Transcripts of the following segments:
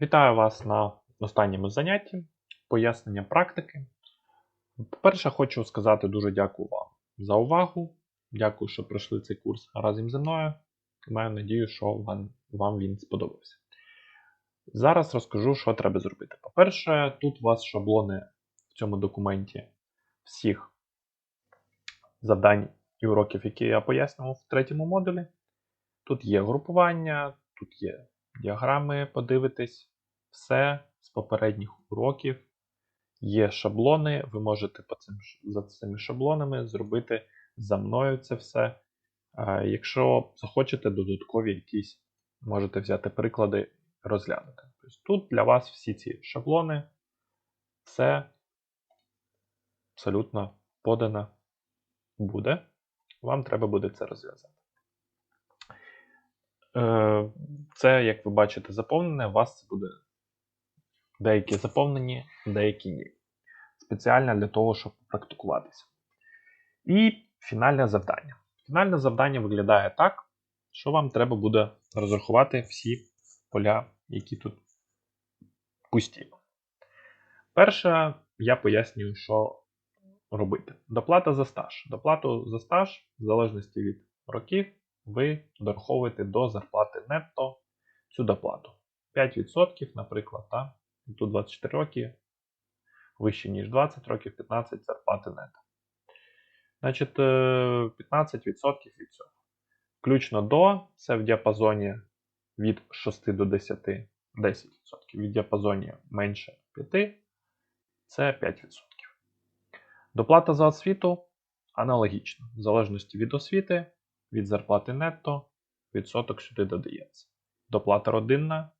Вітаю вас на останньому занятті пояснення практики. По-перше, хочу сказати дуже дякую вам за увагу. Дякую, що пройшли цей курс разом зі мною. Маю надію, що вам, вам він сподобався. Зараз розкажу, що треба зробити. По-перше, тут у вас шаблони в цьому документі всіх завдань і уроків, які я пояснював в третьому модулі. Тут є групування, тут є діаграми, подивитись, все з попередніх уроків. Є шаблони, ви можете по цим, за цими шаблонами зробити за мною це все. Якщо захочете додаткові якісь, можете взяти приклади розглянути. Тобто Тут для вас всі ці шаблони, все абсолютно подано буде. Вам треба буде це розв'язати. Е, Це, як ви бачите, заповнене. У вас це буде деякі заповнені, деякі ні. Спеціально для того, щоб практикуватися. І фінальне завдання. Фінальне завдання виглядає так, що вам треба буде розрахувати всі поля, які тут пусті. Перше, я пояснюю, що робити. Доплата за стаж. Доплату за стаж, в залежності від років, ви дораховуєте до зарплати нетто цю доплату. 5%, наприклад, та? тут 24 роки, вище, ніж 20 років, 15 зарплати нетто. Значить, 15% від цього. Включно до, це в діапазоні від 6 до 10, 10%. Від діапазоні менше 5, це 5%. Доплата за освіту аналогічна. В залежності від освіти, від зарплати нетто, відсоток сюди додається. Доплата родинна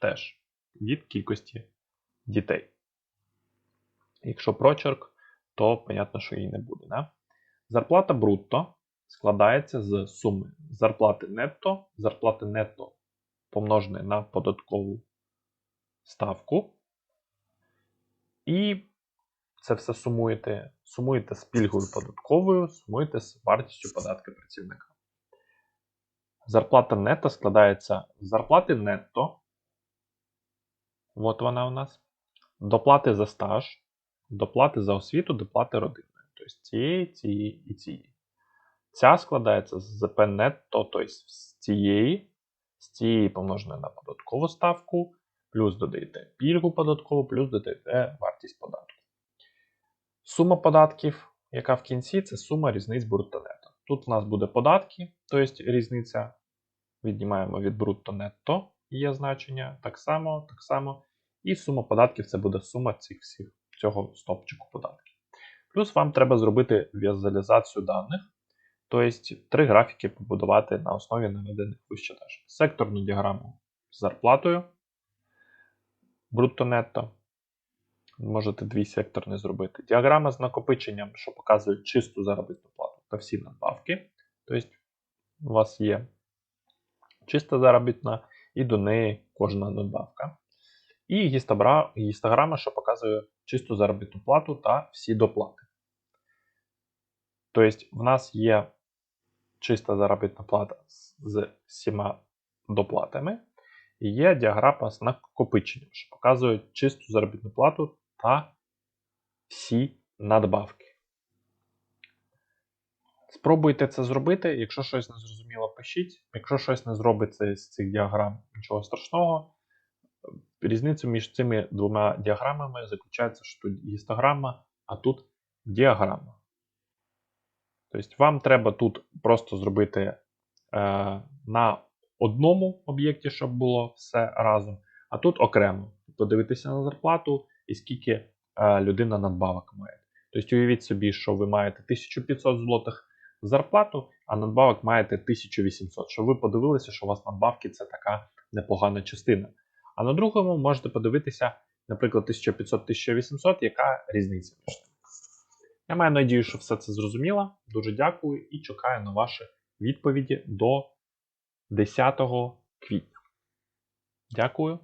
теж від кількості дітей. Якщо прочерк, то понятно, що її не буде. Да? Зарплата брутто складається з суми зарплати нетто, зарплати нетто помноженої на податкову ставку. І це все сумуєте. Сумуєте з пільгою податковою, сумуєте з вартістю податки працівника. Зарплата нетто складається з зарплати нетто. От вона у нас. Доплати за стаж, доплати за освіту, доплати родинної. Тобто цієї, цієї і цієї. Ця складається з ЗП нетто, тобто з цієї, з цієї помноженої на податкову ставку, плюс додаєте пільгу податкову, плюс додаєте вартість податку. Сума податків, яка в кінці, це сума різниць брутто-нетто. Тут у нас буде податки, тобто різниця віднімаємо від брутто-нетто, є значення, так само, так само. І сума податків це буде сума цих всіх, цього стопчику податків. Плюс вам треба зробити візуалізацію даних, тобто три графіки побудувати на основі наведених вище теж. Секторну діаграму з зарплатою брутто-нетто. Можете дві секторні зробити. Діаграма з накопиченням, що показує чисту заробітну плату та всі надбавки. Тобто, у вас є чиста заробітна, і до неї кожна надбавка. І гістограма, що показує чисту заробітну плату та всі доплати. Тобто, в нас є чиста заробітна плата з всіма доплатами. І є діаграма з накопиченням, що показує чисту заробітну плату та всі надбавки. Спробуйте це зробити. Якщо щось не зрозуміло, пишіть. Якщо щось не зробиться з цих діаграм, нічого страшного. Різниця між цими двома діаграмами заключається, що тут гістограма, а тут діаграма. Тобто, вам треба тут просто зробити е, на одному об'єкті, щоб було все разом, а тут окремо. Подивитися на зарплату і скільки е, людина надбавок має. Тобто, уявіть собі, що ви маєте 1500 злотих зарплату, а надбавок маєте 1800. Щоб ви подивилися, що у вас надбавки це така непогана частина. А на другому можете подивитися, наприклад, 1500-1800, яка різниця між ними. Я маю надію, що все це зрозуміло. Дуже дякую і чекаю на ваші відповіді до 10 квітня. Дякую,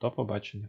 до побачення.